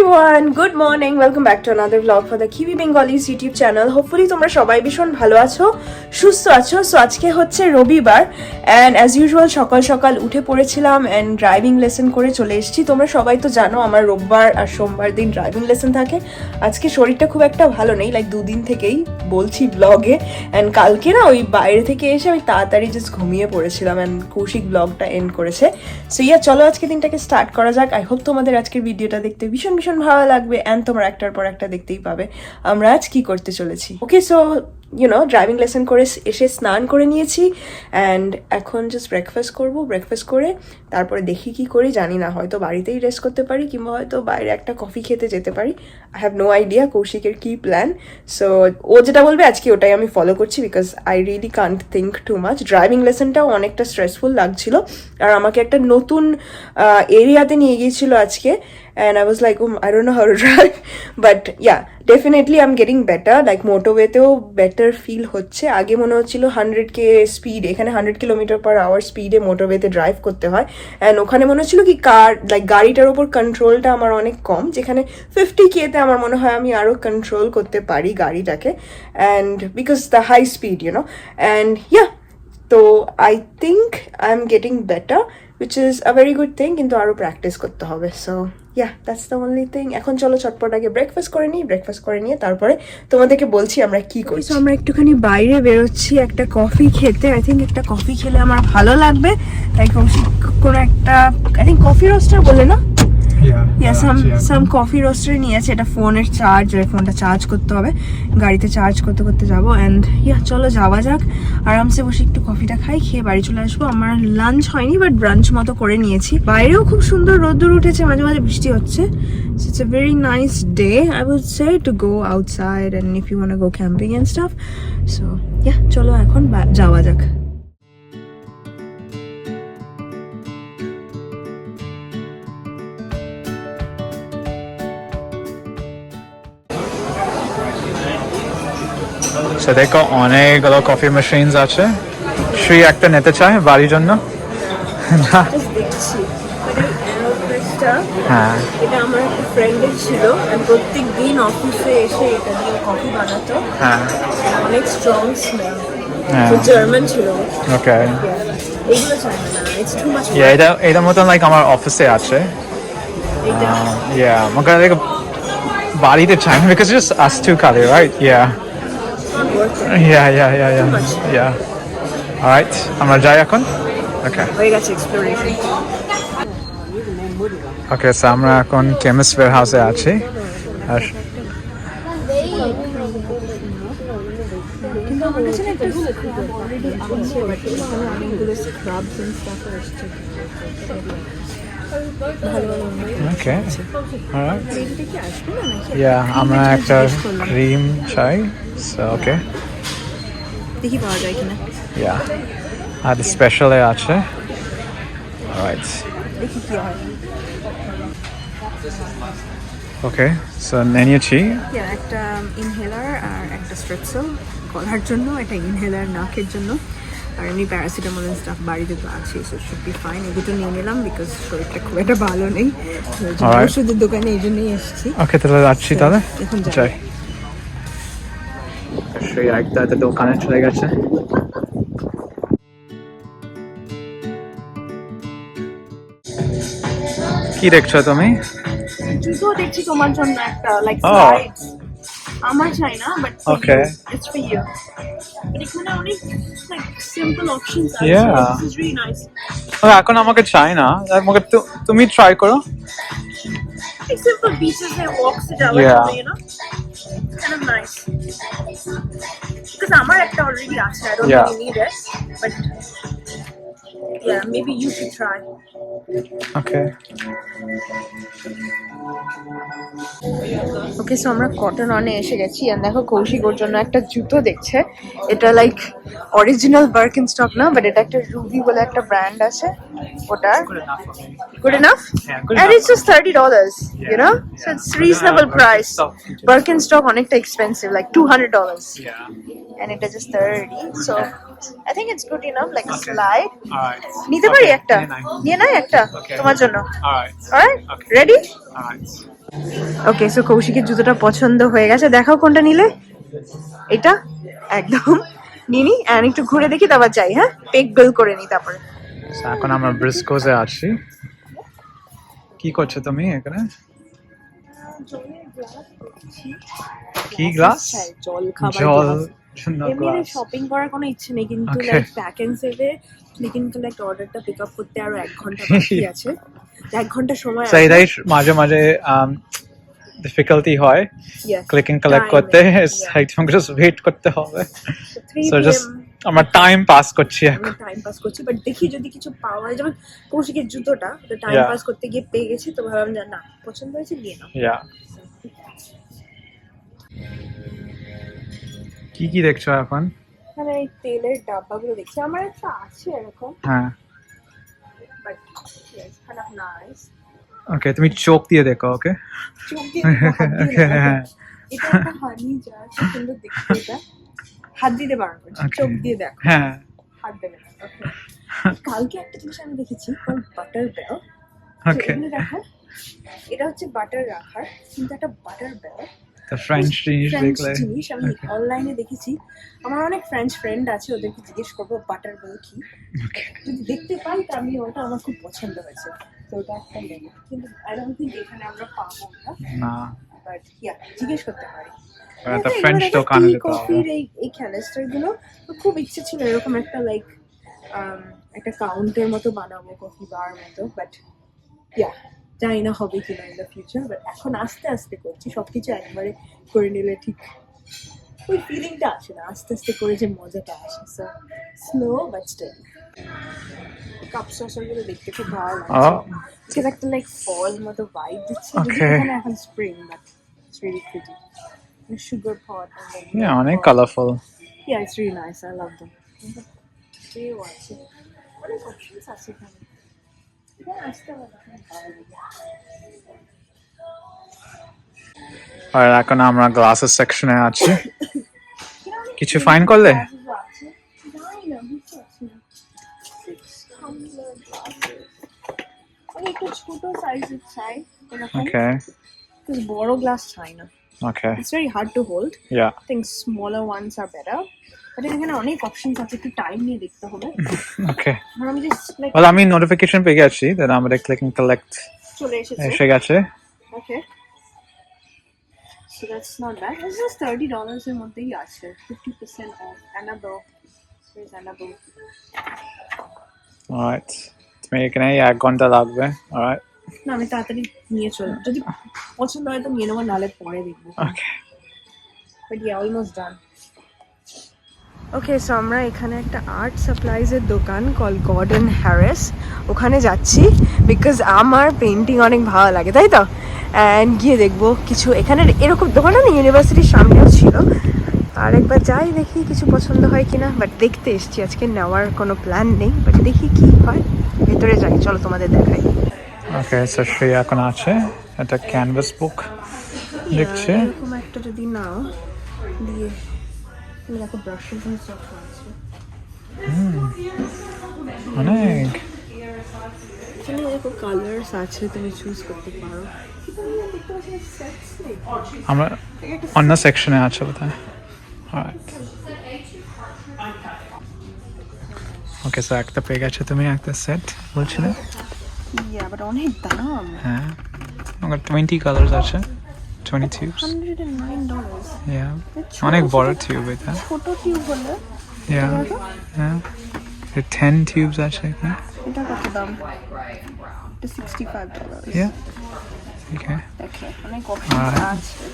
Everyone good morning welcome back to another blog for the Kiwi Bengalis YouTube channel hopefully তোমরা সবাই ভীষণ ভালো আছো, সুস্থ আছো। সো আজকে হচ্ছে রবিবার অ্যান্ড অ্যাজ ইউজুয়াল সকাল সকাল উঠে পড়েছিলাম অ্যান্ড ড্রাইভিং লেসন করে চলে এসেছি। তোমরা সবাই তো জানো, আমার রোববার আর সোমবার দিন ড্রাইভিং লেসন থাকে। আজকে শরীরটা খুব একটা ভালো নেই লাইক দুদিন থেকেই বলছি ব্লগে অ্যান্ড কালকে না, ওই বাইরে থেকে এসে আমি তাড়াতাড়ি জাস্ট ঘুমিয়ে পড়েছিলাম অ্যান্ড কৌশিক ব্লগটা এন্ড করেছে। সো ইয়া চলো আজকে দিনটাকে স্টার্ট করা যাক। আই হোপ তোমাদের আজকের ভিডিওটা দেখতে ভীষণ ভীষণ ভালো লাগবে অ্যান্ড তোমরা একটার পর একটা দেখতেই পাবে আমরা আজ কি করতে চলেছি। Okay so you know driving lesson করে এসে স্নান করে নিয়েছি অ্যান্ড এখন জাস্ট ব্রেকফাস্ট করব ব্রেকফাস্ট করে তারপরে দেখি কি করি, জানি না, হয়তো বাড়িতেই রেস্ট করতে পারি কিংবা হয়তো বাইরে একটা কফি খেতে যেতে পারি। আই হ্যাভ নো আইডিয়া কৌশিকের কী প্ল্যান সো ও যেটা বলবে আজকে ওটাই আমি ফলো করছি because I really can't think too much driving লেসনটাও অনেকটা স্ট্রেসফুল লাগছিল। আর আমাকে একটা নতুন এরিয়াতে নিয়ে গিয়েছিল আজকে and I was like, oh, I don't know how to drive. But yeah, definitely I'm getting better. Like মোটোওয়েতেও বেটার ফিল হচ্ছে। আগে মনে হচ্ছিল হান্ড্রেড কে স্পিড এখানে হান্ড্রেড কিলোমিটার পার আওয়ার স্পিডে মোটোওয়েতে ড্রাইভ করতে হয়। অ্যান্ড ওখানে মনে হচ্ছিল কি কার লাইক গাড়িটার ওপর কন্ট্রোলটা আমার অনেক কম যেখানে ফিফটি কেতে আমার মনে হয় আমি আরও কন্ট্রোল করতে পারি গাড়িটাকে। And because the high speed you know and yeah তো I think I am getting better which is a very good thing কিন্তু আরও প্র্যাকটিস করতে হবে। So yeah that's the only thing এখন চলো চটপট আগে ব্রেকফাস্ট করে নিই ব্রেকফাস্ট করে নিয়ে তারপরে তোমাদেরকে বলছি আমরা কি করছি। আমরা একটুখানি বাইরে বেরোচ্ছি একটা কফি খেতে। আই থিঙ্ক একটা কফি খেলে আমার ভালো লাগবে। তাই কৌশিক কোনো একটা আই থিঙ্ক কফি রোস্টার বলে না. ইয়া সাম. সাম কফি রোস্টার নিয়েছে এটা ফোনের চার্জ ফোনটা চার্জ করতে হবে। গাড়িতে চার্জ করতে করতে যাব অ্যান্ড ইয়া চলো যাওয়া যাক। আরামসে বসে একটু কফিটা খাই খেয়ে বাড়ি চলে আসব। আমার লাঞ্চ হয়নি বাট ব্রাঞ্চ মতো করে নিয়েছি। বাইরেও খুব সুন্দর রোদ্দুর উঠেছে মাঝে মাঝে বৃষ্টি হচ্ছে। It's a very nice day I would say to go outside and if you want go camping and stuff so yeah চলো এখন যাওয়া যাক। So দেখো অনেকগুলো কফি মেশিনস আছে। শ্রী একটা নিতে চায় বাড়ির জন্য। হ্যাঁ। এটা আমার একটা ফ্রেন্ডের ছিল and প্রত্যেক দিন অফিসে এসে এটা দিয়ে কফি বানাতো হ্যাঁ। অনেক স্ট্রং স্মেল হ্যাঁ। তো জার্মান ছিল ওকে এগুলো চাই না ইটস টু মাচ এটা এটা মতন লাইক আমার অফিসে আছে। ইয়া লাইক বাড়িতে চাই না because just us to right yeah not worth it. Yeah yeah yeah yeah much. Yeah alright আমরা যাই এখন ওকে হয়ে গেছে এক্সপ্লোরেশন ওকে সো আমরা এখন কেমিস্ট ওয়্যার হাউসে আছি। আর কিন্তু আমার কাছে না একটা স্ক্রাব অলরেডি আছে। বাট অনেকগুলো স্ক্রাবস এন্ড স্টাফ আসছে ভালো ভালো ওকে অলরাইট এটা কি আসবে না নাকি? ইয়া আমরা একটা জিজ্ঞেস করলাম। ক্রিম চাই। সো ওকে দেখি পাওয়া যায় কিনা। ইয়া আর স্পেশালে আছে। অলরাইট দেখি কি হয়। ওকে সো নিয়েছি একটা ইনহেলার আর একটা স্ট্রেপসেল গলার জন্য একটা ইনহেলার নাকের জন্য। আর এমনি প্যারাসিটামল এন্ড স্টাফ বাড়িতে তো আছে সো শুড বি ফাইন এই দুটো নিয়ে নিলাম বিকজ শরীরটা খুব একটা ভালো নেই। ওষুধের দোকানে এই জন্যই এসেছি। ওকে তাহলে যাচ্ছি তাহলে। এখন যাই। সেই একটা একটা দোকানে চলে গেছে কি দেখছ তুমি জুতো দেখছি তোমার জন্য একটা লাইক Oh. আমার চাই না but Okay. It's for you but এখানে অনেক লাইক সিম্পল অপশনস আছে Yeah. This is really nice oh, এখন আমাকে চাই না আমাকে তুমি ট্রাই করো like simple beaches and walks যাওয়ার Yeah. kind of nice. Because Amar Ekta already asked, I don't yeah. really need it. But yeah, maybe you should try. Okay okay so আমরা cotton অনে এসে গেছি আর দেখো কৌশিক ওর জন্য একটা জুতো দেখছে এটা লাইক অরিজিনাল বার্কিন স্টক না বাট এটা একটা রুবি বলে একটা ব্র্যান্ড আছে enough Yeah, good and enough. it's just 30 dollars you know so it's reasonable price birkenstock অনেকটা expensive like 200 dollars and it is just 30 so i think it's good enough like a slide নিতে পারি একটা? নিয়ে নাই একটা তোমার জন্য। Alright. Alright Okay. Ready okay so কৌশিকের জুতোটা পছন্দ হয়ে গেছে। দেখাও কোনটা নিলে। এটা? একদম। নিনি অ্যান্ড একটু ঘুরে দেখি তারপর যাই হ্যাঁ? পেক বিল করে নি তারপরে। এখন আমরা ব্রিস্কোজে আছি কি করছ তুমি এখানে? কি গ্লাস জল খাবার। এমনি শপিং করার কোনো ইচ্ছে নেই কিন্তু Okay. লাইক প্যাক এন্ড সেভে ক্লিক এন্ড অর্ডারটা পিক আপ করতে আরও এক ঘণ্টা বাকি আছে। এক ঘণ্টা সময় এটাই মাঝে মাঝে ডিফিকাল্টি হয়। Yes. ক্লিক এন্ড কালেক্ট করতে একদম জাস্ট ওয়েট করতে হবে। সো জাস্ট আমরা টাইম পাস করছি এখন। টাইম পাস করছি বাট দেখি যদি কিছু পাওয়া যায়। যেমন কৌশিকের জুতোটা টাইম পাস করতে গিয়ে পেয়ে গেছি তো ভাবলাম না পছন্দ হয়েছে নিয়ে নাও। কি কি দেখছ এখন? এখানে এই তেলের ডাব্বাগুলো দেখছি। আমার একটা আছে এরকম। হ্যাঁ। বাট nice ওকে তুমি চোখ দিয়ে দেখো ওকে চোখ দিয়ে। হ্যাঁ। এটা একটা হানি যা সুন্দর দেখতে এটা। হাত দিতে. চোখ দিয়ে দেখো। হ্যাঁ। হাত দেবে কালকে একটা জিনিস আমি দেখেছি বাটার ওকে দেখো এটা হচ্ছে বাটার রাখার কিন্তু একটা বাটার বেল তো ফ্রেঞ্চ জিনিস দেখলে জিনিস আমি অনলাইনে দেখেছি। আমার অনেক ফ্রেঞ্চ ফ্রেন্ড আছে ওদেরকে জিজ্ঞেস করব বাটার বেল কি? যদি দেখতে পাই তা আমি ওটা আমার খুব পছন্দ হয়েছে। তো ওটা একটা নেব কিন্তু আই ডোন্ট থিঙ্ক এখানে আমরা পাবো ওটা। না। বাট ইয়া জিজ্ঞেস করতে পারি। একটা ফ্রেঞ্চ দোকানে কফির এই এই ক্যানেস্টারগুলো খুব ইচ্ছে ছিল এরকম একটা লাইক একটা কাউন্টের মতো বানাবো কফি বার মতো বাট ইয়া জানি না হবে কিনা ইন দ্য ফিউচার বাট এখন আস্তে আস্তে করছি সবকিছু একবারে করে নিলে ঠিক ওই ফিলিংটা আসে না আস্তে আস্তে করে যে মজাটা আসে সো স্লো বাট স্টিল কাপগুলো দেখতে খুব ভালো লাগছে. একটা লাইক ফল মতো ভাইব দিচ্ছে এখানে এখন spring but it's really pretty sugar pot হ্যাঁ অনেক colourful Yeah, it's really nice. I love them. এও আছে অনেক আছে এখানে। আর এখন আমরা গ্লাসের সেকশনে আছি এখানে অনেক কিছু ফাইন করলে glasses ও আছে। জানি না, বুঝতে পারছি না। Six tumbler glasses। আমি একটু ছোট সাইজের চাই এরকম ওকে Because বড় গ্লাস চাই না okay it's very hard to hold yeah I think smaller ones are better but এখানে অনেক অপশনস আছে একটু টাইম নিয়ে দেখতে হবে। ওকে আমি জাস্ট লাইক আমি নোটিফিকেশন পেয়ে গেছি আমাদের ক্লিক এন্ড কালেক্ট চলে এসেছে। এসে গেছে। Thirty dollars এর মধ্যেই আছে. Fifty percent off. Annabelle. Where's Annabelle? Alright তুমি এখানে এক ঘণ্টা লাগবে। অলরাইট না আমি তাড়াতাড়ি নিয়ে চল যদি পছন্দ হয় তো নিয়ে নেব নাহলে পরে দেখব। Okay but yeah almost done okay so আমরা এখানে একটা আর্ট সাপ্লাইজের দোকান কল গর্ডেন হ্যারিস ওখানে যাচ্ছি বিকজ আমার পেন্টিং অনেক ভালো লাগে তাই তো? অ্যান্ড গিয়ে দেখব কিছু এখানে এরকম দোকানটা না ইউনিভার্সিটির সামনেও ছিল। আর একবার যাই দেখি কিছু পছন্দ হয় কিনা বাট দেখতে এসছি। আজকে নেওয়ার কোনো প্ল্যান নেই বাট দেখি কি হয়। ভেতরে যাই চলো তোমাদের দেখাই। ওকে সো শ্রেয়া এখন আছে। একটা ক্যানভাস বুক দেখছে। এরকম একটা যদি নাও দিয়ে দেখো এন্ড সব আছে অনেক। দেখো কালার্স আছে তুমি চুজ করতে পারো। আমরা অন্য সেকশনে আছে বোধহয়। ওকে সো একটা পেয়ে গেছে তুমি একটা সেট বলছিলে? ইয়া বাট অনেক দাম। হ্যাঁ। আমার টোয়েন্টি কালার্স আছে। Twenty tubes hundred and nine dollars yeah অনেক বড় টিউব এটা ছোট টিউব হলে ইয়া হ্যাঁ টেন টিউবস আছে এখানে এটা কত দাম এটা sixty five dollar yeah okay দেখে অনেক অপশন Alright. আছে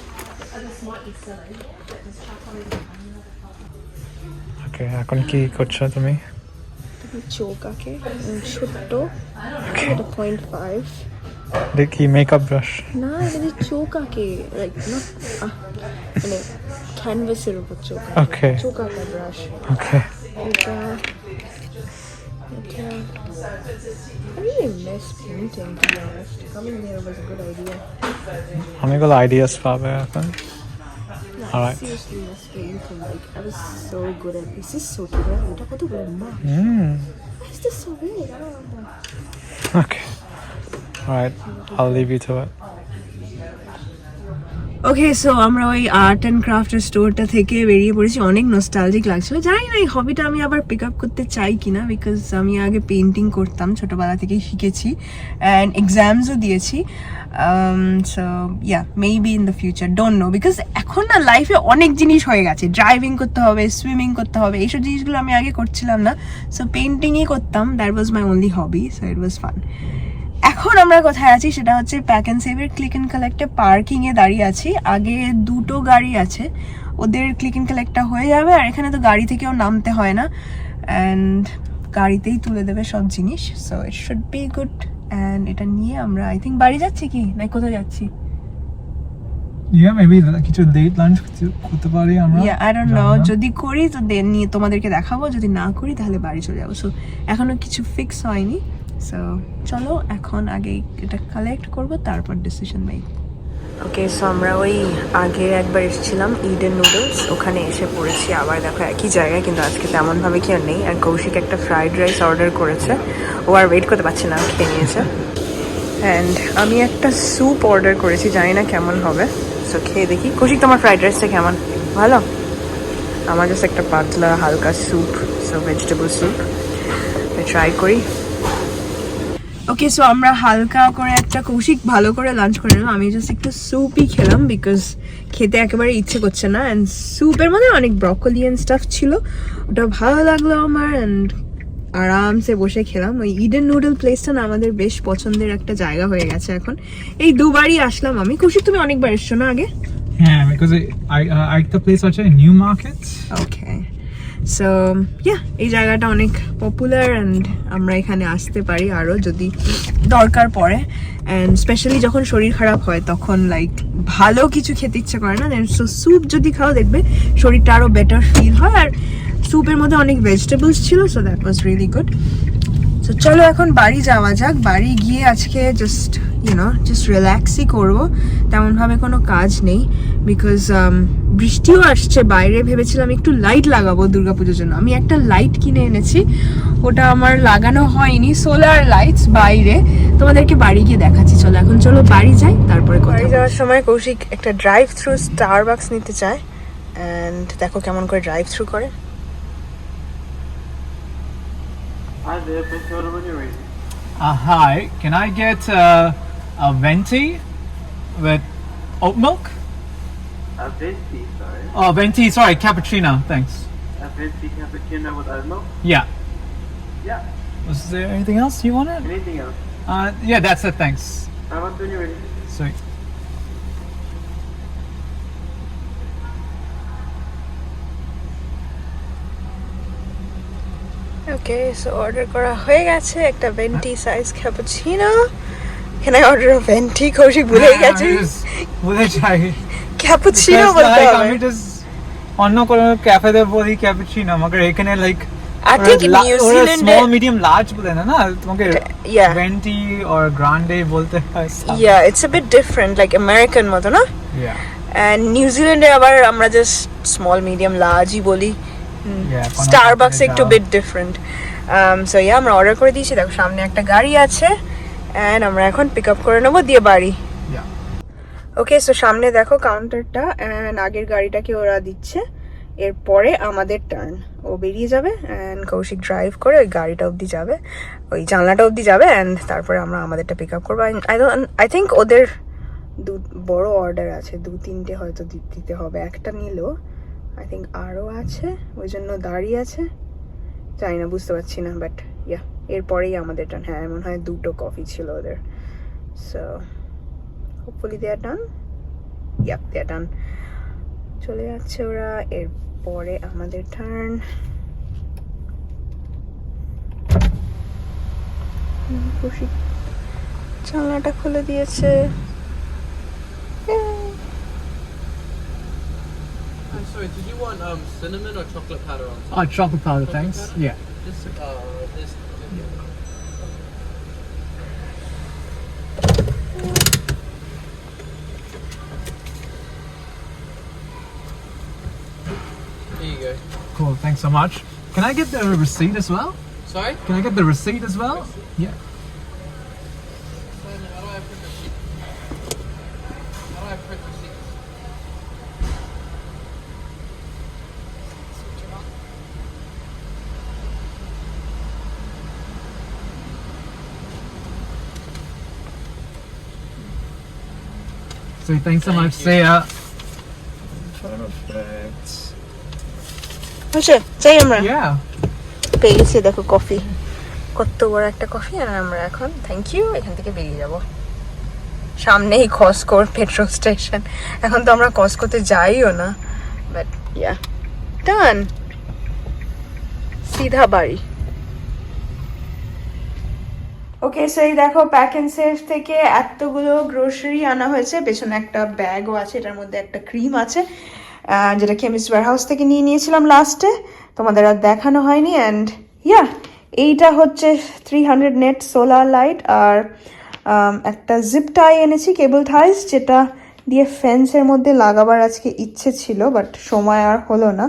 ওকে এখন কি করছ তুমি তুমি চোখ আঁকে উম, ছোট্ট এটা পয়েন্ট ফাইভ দেখি মেকআপ ব্রাশ না এটা যে চোখ আঁকে লাইক না মানে ক্যানভাসের উপর চোখ আঁকে। ওকে চোখ আঁকা ব্রাশ ওকে এটা এটা I really miss painting to be honest. Coming here was a good idea. অনেকগুলো আইডিয়াস পাবে এখন No, Alright. I seriously miss painting. Like I was so good at this. Is so good. এটা কত বড় মা হুম Why is this so big? I don't know. Okay. Alright, I'll leave you to it. Okay so আমরা ওই art and ক্রাফটের স্টোরটা থেকে বেরিয়ে পড়েছি। অনেক নস্টালজিক লাগছিল। জানি না এই হবিটা আমি আবার পিক আপ করতে চাই কিনা বিকজ আমি আগে পেন্টিং করতাম ছোটবেলা থেকেই শিখেছি। অ্যান্ড এক্সামসও দিয়েছি। So yeah maybe in the future don't know because এখন না লাইফে অনেক জিনিস হয়ে গেছে। ড্রাইভিং করতে হবে সুইমিং করতে হবে এইসব জিনিসগুলো আমি আগে করছিলাম না। সো পেন্টিংই করতাম। That was my only hobby so it was fun এখন আমরা কোথায় আছি সেটা হচ্ছে প্যাক অ্যান্ড সেভের ক্লিক অ্যান্ড কালেক্টে পার্কিং এ দাঁড়িয়ে আছি। আগে দুটো গাড়ি আছে ওদের ক্লিক অ্যান্ড কালেক্টটা হয়ে যাবে আর এখানে তো গাড়ি থেকেও নামতে হয় না। অ্যান্ড গাড়িতেই তুলে দেবে সব জিনিস। So it should be good and এটা নিয়ে আমরা আই থিঙ্ক বাড়ি যাচ্ছি কি? না কোথায় যাচ্ছি? Yeah, maybe কিছু ডেট লাঞ্চ করতে পারি আমরা। Yeah I don't know. যদি করি তো দেন নিয়ে তোমাদেরকে দেখাবো। যদি না করি তাহলে বাড়ি চলে যাব। সো এখনও কিছু ফিক্স হয়নি। সো চলো এখন আগে এটা কালেক্ট করব, তারপর ডিসিশন মেক ওকে সো আমরা ওই আগে একবার এসেছিলাম ইডেন নুডলস ওখানে এসে পড়েছি। আবার দেখো একই জায়গায়, কিন্তু আজকে তেমনভাবে কি আর নেই। আর কৌশিক একটা ফ্রাইড রাইস অর্ডার করেছে। ও আর ওয়েট করতে পারছে না, খেয়ে নিয়েছে। অ্যান্ড আমি একটা স্যুপ অর্ডার করেছি, জানি না কেমন হবে। সো খেয়ে দেখি। কৌশিক, তোমার ফ্রাইড রাইসটা কেমন? ভালো? আমার জাস্ট একটা পাতলা, হালকা soup so vegetable soup try করি। ওকে সো আমরা হালকা করে একটা কৌশিক ভালো করে লাঞ্চ করে নিলাম আমি জাস্ট একটু স্যুপই খেলাম বিকজ খেতে একেবারে ইচ্ছে করছে না। অ্যান্ড স্যুপের মধ্যে অনেক ব্রকলি অ্যান্ড স্টাফ ছিল। ওটা ভালো লাগল আমার অ্যান্ড আরামসে বসে খেলাম। ওই ইডেন নুডল প্লেসটা না আমাদের বেশ পছন্দের একটা জায়গা হয়ে গেছে এখন। এই দুবারই আসলাম আমি। কৌশিক তুমি অনেকবার এসছো না আগে? হ্যাঁ বিকজ আরেকটা প্লেস আছে new market okay so yeah এই জায়গাটা অনেক পপুলার অ্যান্ড আমরা এখানে আসতে পারি আরও যদি দরকার পড়ে। অ্যান্ড স্পেশালি যখন শরীর খারাপ হয়, তখন লাইক ভালো কিছু খেতে ইচ্ছে করে না। দেন সো স্যুপ যদি খাও, দেখবে শরীরটা আরও বেটার ফিল হয়। আর স্যুপের মধ্যে অনেক ভেজিটেবলস ছিল so that was really good so চলো এখন বাড়ি যাওয়া যাক। বাড়ি গিয়ে আজকে জাস্ট ইউনো জাস্ট রিল্যাক্সই করব। তেমনভাবে কোনো কাজ নেই বিকজ বৃষ্টিও আসছে। বাইরে ভেবেছিলাম একটু লাইট লাগাবো দুর্গাপুজোর জন্য। আমি একটা লাইট কিনে এনেছি। ওটা আমার লাগানো হয়নি। সোলার লাইটস বাইরে। তোমাদেরকে বাড়ি গিয়ে দেখাচ্ছি। চলো এখন চলো বাড়ি যাই তারপরে বাড়ি যাওয়ার সময় কৌশিক একটা ড্রাইভ থ্রু স্টার বাক্স নিতে চায়। অ্যান্ড দেখো কেমন করে ড্রাইভ থ্রু করে। Hi there, when you're ready. Uh, hi, can I get uh, a venti with oat milk? A venti, sorry. Oh, venti, sorry, cappuccino, thanks. A venti cappuccino with oat milk? Yeah. Yeah. Was there anything else you wanted? Anything else? Uh, yeah, that's it, thanks. I want when you're ready. Sweet. Okay so order করা হয়ে গেছে একটা ভেন্টি size cappuccino Kaushik গেছি। ভুলে যাই। Cappuccino Because, বলতে like, হবে। আমি just অন্য কোনো ক্যাফেতে বলি ক্যাপুচিনো এখানে লাইক মিডিয়াম লার্জ বলে না না? তোমাকে yeah. ভেন্টি গ্রান্ডে বলতে হয় yeah it's a bit different like American মতো না? Yeah. অ্যান্ড নিউজিল্যান্ডে আবার আমরা জাস্ট স্মল মিডিয়াম লার্জই বলি। স্টারবাক্স একটু। বিট ডিফারেন্ট সো ইয়া আমরা অর্ডার করে দিয়েছি। দেখো সামনে একটা গাড়ি আছে। অ্যান্ড আমরা এখন পিক আপ করে নেব দিয়ে বাড়ি। ওকে সো সামনে দেখো কাউন্টারটা অ্যান্ড আগের গাড়িটাকে ওরা দিচ্ছে। এরপরে আমাদের টার্ন ও বেরিয়ে যাবে অ্যান্ড কৌশিক ড্রাইভ করে ওই গাড়িটা অবধি যাবে। ওই জানলাটা অবধি যাবে অ্যান্ড তারপরে আমরা আমাদেরটা পিক আপ করব। আই আই থিঙ্ক ওদের দু বড় অর্ডার আছে। দু তিনটে হয়তো দিতে হবে। একটা নিলেও আই থিঙ্ক আরও আছে। ওই জন্য দাঁড়িয়ে আছে। জানি না বুঝতে পারছি না বাট ইয়া এরপরেই আমাদের টার্ন হ্যাঁ এমন হয় দুটো কফি ছিল ওদের so hopefully they are done yup they are done চলে যাচ্ছে ওরা এরপরে আমাদের টার্ন খুশি জানলাটা খুলে দিয়েছে sorry, did you want um, cinnamon or chocolate powder on top? Oh, chocolate powder, chocolate thanks. Powder? Yeah. This, uh, this. Here you go. Cool, thanks so much. Can I get the receipt as well? Sorry? Can I get the receipt as well? Yeah. Sweet, thanks so much. See ya. Perfect. হচ্ছে চাই আমরা Yeah. পেয়ে গেছি দেখো coffee কত বড় একটা coffee আর আমরা এখন থ্যাংক ইউ এখান থেকে বেরিয়ে যাব সামনেই কসকোর পেট্রোল স্টেশন এখন তো আমরা কসকোতে যাইও না বাট ইয়া ডান সিধা বাড়ি ওকে সো এই দেখো প্যাক এন্ড সেফ থেকে এতগুলো গ্রোসারি আনা হয়েছে। পেছনে একটা ব্যাগও আছে, এটার মধ্যে একটা ক্রিম আছে যেটা কেমিস্ট হাউস থেকে নিয়ে নিয়েছিলাম লাস্টে তোমাদের আর দেখানো হয়নি অ্যান্ড ইয়া এইটা হচ্ছে three hundred net solar light আর একটা জিপ টাই এনেছি কেবল থাইস যেটা দিয়ে ফেন্সের মধ্যে লাগাবার আজকে ইচ্ছে ছিল বাট সময় আর হলো না।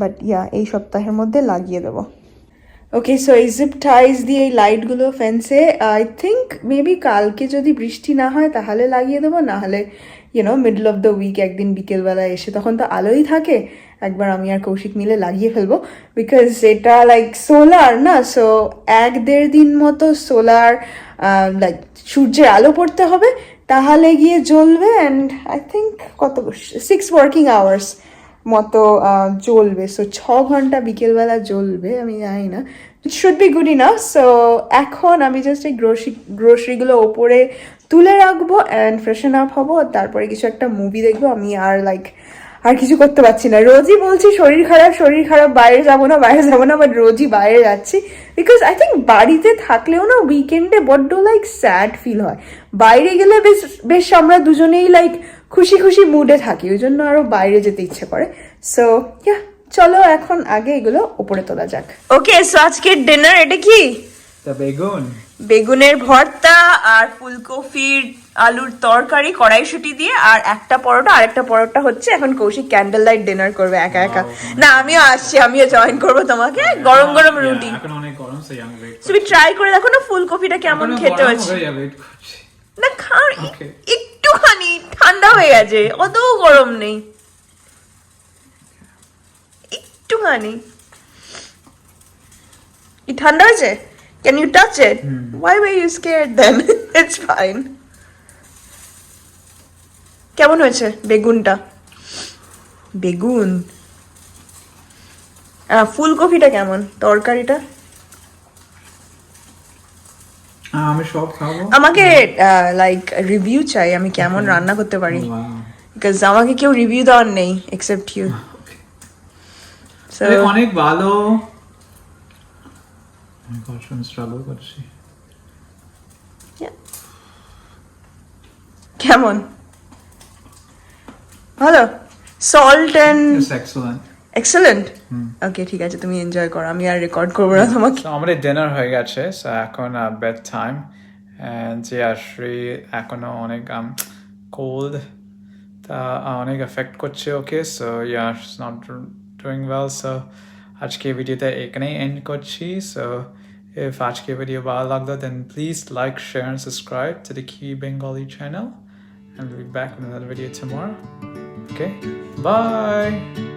বাট ইয়া এই সপ্তাহের মধ্যে লাগিয়ে দেবো। ওকে সো এই জিপ টাইজ দিয়ে এই লাইটগুলো ফেন্সে আই থিঙ্ক মেবি কালকে যদি বৃষ্টি না হয় তাহলে লাগিয়ে দেবো, না হলে you know middle of the week একদিন বিকেলবেলা এসে তখন তো আলোই থাকে, একবার আমি আর কৌশিক মিলে লাগিয়ে ফেলব বিকজ এটা লাইক সোলার না সো এক দেড় দিন মতো সোলার লাইক সূর্যের আলো পড়তে হবে, তাহলে গিয়ে জ্বলবে অ্যান্ড আই থিঙ্ক কত সিক্স ওয়ার্কিং আওয়ার্স মতো জ্বলবে। সো ছ ঘণ্টা বিকেলবেলা জ্বলবে, আমি জানি না। It should be good enough so এখন আমি জাস্ট এই গ্রোসারি গ্রোসারিগুলো ওপরে তুলে রাখব অ্যান্ড ফ্রেশন আপ হব, তারপরে কিছু একটা মুভি দেখব। আমি আর লাইক আর কিছু করতে পারছি না। রোজই বলছি, শরীর খারাপ শরীর খারাপ, বাইরে যাব না, বাইরে যাব না বাট রোজই বাইরে যাচ্ছি। বিকজ আই থিঙ্ক বাড়িতে থাকলেও না উইকেন্ডে বড্ড লাইক স্যাড ফিল হয়। বাইরে গেলে বেশ বেশ আমরা দুজনেই লাইক খুশি খুশি মুডে থাকি ওই জন্য আরও বাইরে যেতে ইচ্ছে করে। সো ইয়া চলো এখন আগে এগুলো উপরে তোলা যাক। ওকে সো আজকের ডিনার এটা কি? begun. বেগুনের ভর্তা আর ফুলকপির আলুর তরকারি কড়াইশুটি দিয়ে আর একটা পরোটা আর একটা পরোটা হচ্ছে এখন কৌশিক ক্যান্ডেল লাইট ডিনার করবে একা একা। না আমিও আসছি আমিও জয়েন করব তোমাকে। গরম গরম রুটি। তুমি ট্রাই করে দেখো না ফুলকপিটা কেমন খেতে হচ্ছে। না খা Okay. একটুখানি ঠান্ডা হয়ে গেছে অত গরম নেই। একটুখানি। কি ঠান্ডা হয়েছে? Can you touch it why why you scared then it's fine কেমন হয়েছে বেগুনটা? বেগুন। ফুলকপিটা কেমন? তরকারিটা? আমি সব খাব। আমাকে লাইক রিভিউ চাই আমি কেমন রান্না করতে পারি. বিকজ আমাকে কেউ রিভিউ দেওয়ার নেই এক্সেপ্ট ইউ অনেক ভালো স্ট্রাগল করছি। কেমন? ভালো? Salt and excellent excellent okay ঠিক আছে তুমি এনজয় করো আমি আর রেকর্ড করব না তোমাকে। So, আমাদের ডিনার হয়ে গেছে এখন বেড টাইম অ্যান্ড শ্রী এখনও অনেক কোল্ড তা অনেক এফেক্ট করছে okay so you're not doing well so আজকে ভিডিওতে এখানেই এন্ড করছি সো if আজকে ভিডিও ভালো লাগল then please like share and subscribe to the Key Bengali channel. And we'll be back with another video tomorrow. Okay? Bye!